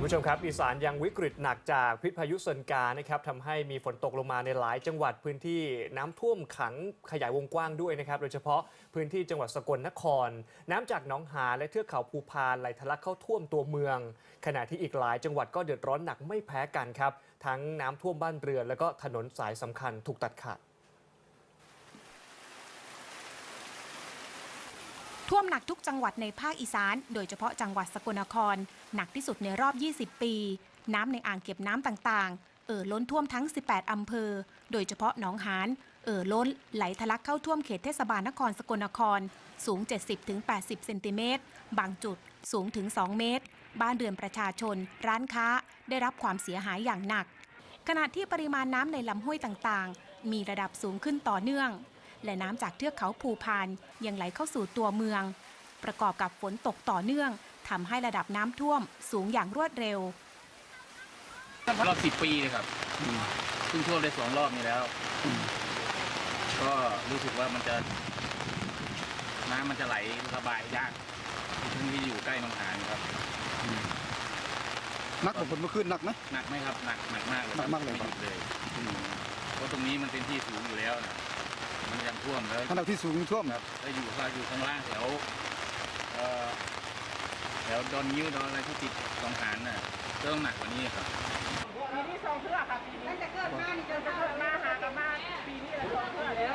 คุณผู้ชมครับอีสานยังวิกฤตหนักจากพิษพายุเซินกานะครับทำให้มีฝนตกลงมาในหลายจังหวัดพื้นที่น้ำท่วมขังขยายวงกว้างด้วยนะครับ โดยเฉพาะพื้นที่จังหวัดสกลนคร น้ำจากหนองหาและเทือกเขาภูพานไหลทะลักเข้าท่วมตัวเมือง ขณะที่อีกหลายจังหวัดก็เดือดร้อนหนักไม่แพ้กันครับ ทั้งน้ำท่วมบ้านเรือน แล้วก็ถนนสายสำคัญถูกตัดขาด ท่วมหนักทุกจังหวัดในภาคอีสาน โดยเฉพาะจังหวัดสกลนคร หนักที่สุดในรอบ 20 ปี น้ำในอ่างเก็บน้ำต่างๆ เอ่อล้นท่วมทั้ง 18 อำเภอ โดยเฉพาะหนองหานเอ่อล้นไหลทะลักเข้าท่วมเขตเทศบาลนครสกลนคร สูง 70-80 เซนติเมตร บางจุดสูงถึง 2 เมตร บ้านเรือนประชาชน ร้านค้า ได้รับความเสียหายอย่างหนัก ขณะที่ปริมาณน้ำในลำห้วยต่างๆ มีระดับสูงขึ้นต่อเนื่อง และน้ำจากเทือกเขาภูพานยังไหลเข้าสู่ตัวเมือง ประกอบกับฝนตกต่อเนื่องทำให้ระดับน้ำท่วมสูงอย่างรวดเร็ว รอบสิบปีเลยครับเพิ่งท่วมได้สองรอบนี้แล้ว ก็รู้สึกว่ามันจะ น้ำมันจะไหลระบายยากทั้งที่อยู่ใกล้หนองหานครับนักกว่าฝนเมื่อคืนหนักไหมหนักไหมครับหนักหนักมากเลยหนักมากเลยไม่หยุดเลยเพราะตรงนี้มันเป็นที่สูงอยู่แล้วนะ มันยังท่วมแล้วขณะที่สูงท่วมครับแล้วอยู่ข้างอยู่ข้างล่างแถวเอ่อแถวดอนยิ้วดอนอะไรที่ติดหนองหานน่ะก็ต้องหนักกว่านี้ครับปีนี้สองเทื่อค่ะปีนี้ตั้งแต่เกิดมานี่จนจะเกิดมาหากันมาปีนี้ละสองเทื่อแล้ว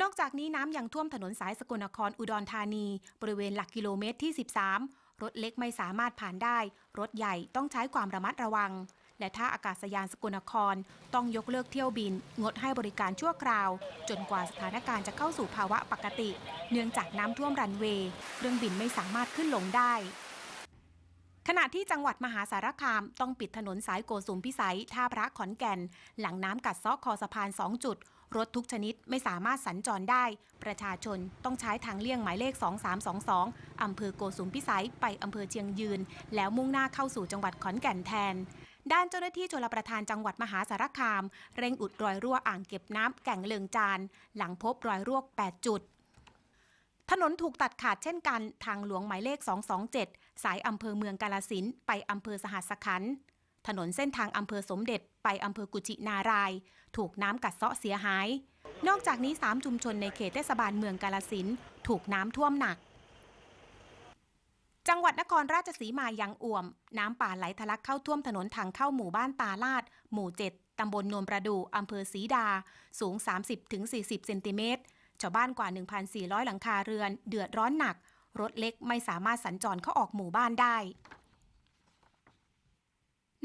นอกจากนี้น้ำยังท่วมถนนสายสกลนครอุดรธานี บริเวณหลักกิโลเมตรที่ 13 รถเล็กไม่สามารถผ่านได้ รถใหญ่ต้องใช้ความระมัดระวัง และท่าอากาศยานสกลนคร ต้องยกเลิกเที่ยวบิน งดให้บริการชั่วคราว จนกว่าสถานการณ์จะเข้าสู่ภาวะปกติ เนื่องจากน้ำท่วมรันเวย์เครื่องบินไม่สามารถขึ้นลงได้ขณะที่จังหวัดมหาสารคามต้องปิดถนนสายโกสุมพิสัย ท่าพระขอนแก่น หลังน้ำกัดซาะคอสะพาน 2 จุด รถทุกชนิดไม่สามารถสัญจรได้ ประชาชนต้องใช้ทางเลี่ยงหมายเลข 2322 อำเภอโกสุมพิสัยไปอำเภอเชียงยืน แล้วมุ่งหน้าเข้าสู่จังหวัดขอนแก่นแทน ด้านเจ้าหน้าที่ชลประทานจังหวัดมหาสารคาม เร่งอุดรอยรั่วอ่างเก็บน้ำแก่งเลิงจาน หลังพบรอยรั่ว 8 จุด ถนนถูกตัดขาดเช่นกัน ทางหลวงหมายเลข 227 สายอำเภอเมืองกาลสินไปอำเภอสหัสขันธ์ถนนเส้นทางอำเภอสมเด็จไปอำเภอกุชินาราย ถูกน้ำกัดเซาะเสียหาย นอกจากนี้ 3 ชุมชนในเขตเทศบาลเมืองกาลสินถูกน้ำท่วมหนัก จังหวัดนครราชสีมายังอ่วม น้ำป่าไหลทะลักเข้าท่วมถนนทางเข้าหมู่บ้านตาลาด หมู่ 7 ตำบลโนนประดูอำเภอสีดา สูง 30-40 เซนติเมตร ชาวบ้านกว่า 1,400 หลังคาเรือน เดือดร้อนหนัก รถเล็กไม่สามารถสัญจรเข้าออกหมู่บ้านได้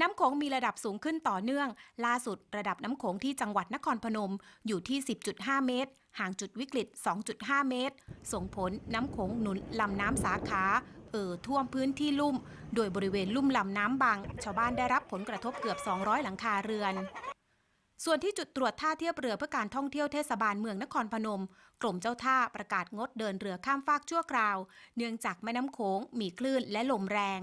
น้ำโขงมีระดับสูงขึ้นต่อเนื่อง ล่าสุดระดับน้ำโขงที่จังหวัดนครพนมอยู่ที่ 10.5 เมตร ห่างจุดวิกฤต 2.5 เมตร ส่งผลน้ำโขงหนุนลำน้ำสาขา เอ่อท่วมพื้นที่ลุ่ม โดยบริเวณลุ่มลำน้ำบาง ชาวบ้านได้รับผลกระทบเกือบ 200 หลังคาเรือนส่วนที่จุดตรวจท่าเทียบเรือเพื่อการท่องเที่ยวเทศบาลเมืองนครพนม กรมเจ้าท่าประกาศงดเดินเรือข้ามฟากชั่วคราว เนื่องจากแม่น้ำโขงมีคลื่นและลมแรง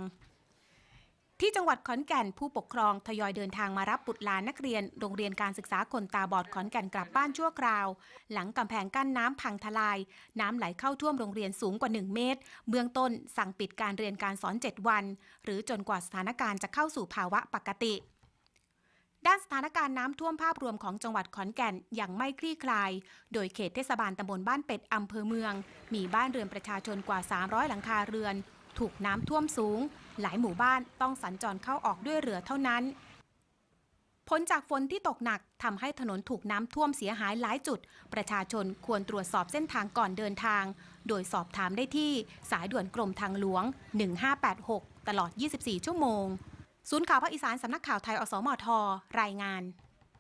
ที่จังหวัดขอนแก่นผู้ปกครองทยอยเดินทางมารับบุตรหลานนักเรียน โรงเรียนการศึกษาคนตาบอดขอนแก่นกลับบ้านชั่วคราว หลังกำแพงกั้นน้ำพังทลาย น้ำไหลเข้าท่วมโรงเรียนสูงกว่า 1 เมตร เบื้องต้นสั่งปิดการเรียนการสอน 7 วัน หรือจนกว่าสถานการณ์จะเข้าสู่ภาวะปกติด้านสถานการณ์น้ำท่วมภาพรวมของจังหวัดขอนแก่นยังไม่คลี่คลาย โดยเขตเทศบาลตำบลบ้านเป็ดอำเภอเมือง มีบ้านเรือนประชาชนกว่า 300 หลังคาเรือน ถูกน้ำท่วมสูง หลายหมู่บ้านต้องสัญจรเข้าออกด้วยเรือเท่านั้น ผลจากฝนที่ตกหนักทำให้ถนนถูกน้ำท่วมเสียหายหลายจุด ประชาชนควรตรวจสอบเส้นทางก่อนเดินทาง โดยสอบถามได้ที่สายด่วนกรมทางหลวง 1586 ตลอด 24 ชั่วโมง ศูนย์ข่าวภาคอีสานสำนักข่าวไทยอสมทรายงาน